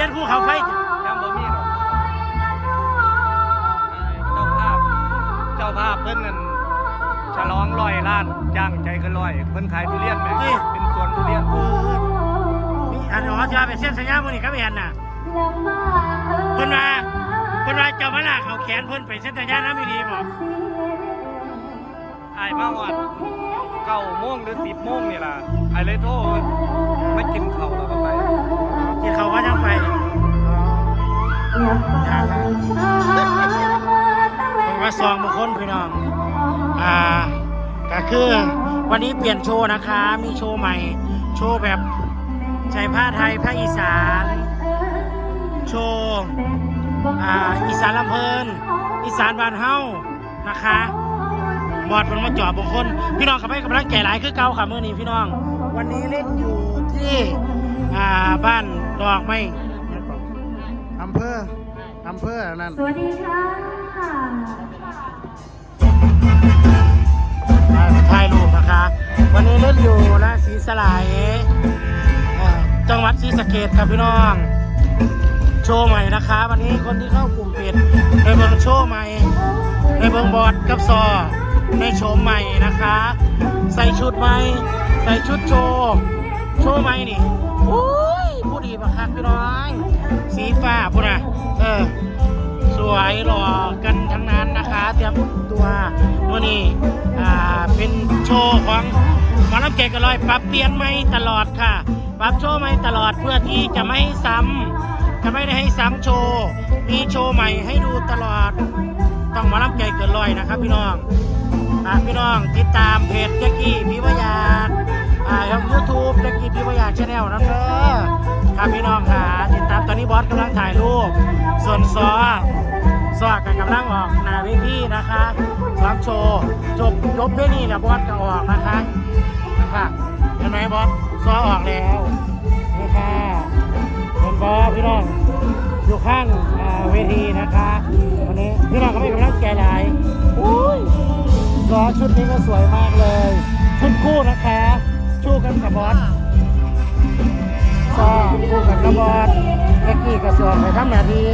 รียนผู้เขาไฟยังบ่มีหรอกเจ้าภาพ เจ้าภาพเพิ่นนั่นฉลองร้อยล้านย่างใจเกันร้อย เพิ่นขายทุเรียนแหม่เป็นสวนทุเรียนเออนี่อันนี้อ๋อจะไปเส้นสัญญามื้อนี้ครับแอนน่ะเพิ่นว่าเพิ่นว่าเจ้ามาลากเอาแขนเพิ่นไปเส้นสัญญาน้ำไม่ดีบ่ไอ้ายมาฮอด เก้าโมงหรือสิบโมงนี่ล่ะไอ้ายเลยโทรไม่กินข้าวแล้วก็ไปกินเขาก็ยังไปผมว่าซองบางคนพี่น้อง อ่าก็คือวันนี้เปลี่ยนโชว์นะคะ มีโชว์ใหม่ โชว์แบบใช้ผ้าไทยผ้าอีสาน โชว์ อ่า อีสานลำเพลิน อีสานบ้านเฮานะคะ บอดมันมาจอบบางคน พี่น้องขับให้กำลังแก่หลายคือเก่าค่ะเมื่อนี้พี่น้อง วันนี้เล่นอยู่ที่อ่าบ้านดอกไม้อำเภออำเภอนั่นสวัสดีค่ะถ่ายรูปนะคะ วันนี้เล่นอยู่นะศรีสลายเอ่อจังหวัดศรีสะเกดครับพี่น้อง โชว์ใหม่นะคะ วันนี้คนที่เข้ากลุ่มปิดในเบิงโชว์ใหม่ในเบิงบอร์ดกับซอ ในโชว์ใหม่นะคะ ใส่ชุดใหม่ใส่ชุดโชว์โชว์ใหม่นี่โอ้ยผู้ดีมากครับพี่น้องสีฟ้าพุ่นนะเออสวยหล่อกันทั้งนั้นนะคะเตรียมตัวมื่อนี้อ่าเป็นโชว์ของหมอลำเกกระลอยปรับเปลี่ยนไม่ตลอดค่ะปรับโชว์ไม่ตลอดเพื่อที่จะไม่ให้ซ้ำจะไม่ได้ให้ซ้ำโชว์มีโชว์ใหม่ให้ดูตลอดต้องหมอลำเกเกินลอยนะครับพี่น้อง อ่าพี่น้องติดตามเพจแจ็กกี้พิวายาอ่าครับยูทูบแจ็กกี้พิวายาชาแนลนะเด้อครับพี่น้องค่ะติดตามตอนนี้บอสกำลังถ่ายรูป ส่วนซอสวัสดีกำลังออกหนาเวทีนะคะซ้อมโชว์จบจบด้วยนี่นะบอสก็ออกนะคะค่ะเห็นไหมบอสซอออกแล้วนี่ค่ะเห็นบอสพี่น้องอยู่ข้างเวทีนะคะวันนี้พี่น้องก็ไม่กำลังแก่หลาย ซอชุดนี้ก็สวยมากเลย ชุดคู่นะคะชู้กันกับบอสซอคู่กันกับบอสเอ็กกี้กับสวมไปทำหน้าที่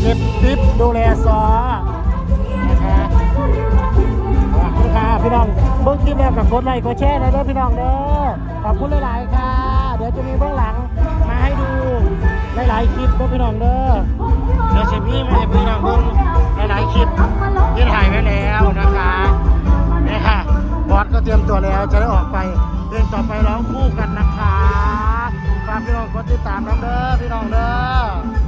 เก็บคลิปดูแลซอนะคะขอบคุณค่ะพี่น้องเบิ้งคลิปแล้วกับกดไลค์กดแชร์นะเด้อพี่น้องเด้อขอบคุณหลาย ๆ ค่ะ เดี๋ยวจะมีเบื้องหลังมาให้ดูหลาย ๆ คลิปเด้อพี่น้องเด้อ ไปเพลงต่อไปร้องคู่กันนะคะฝากพี่น้องกดติดตามร้องเด้อพี่น้องเด้อ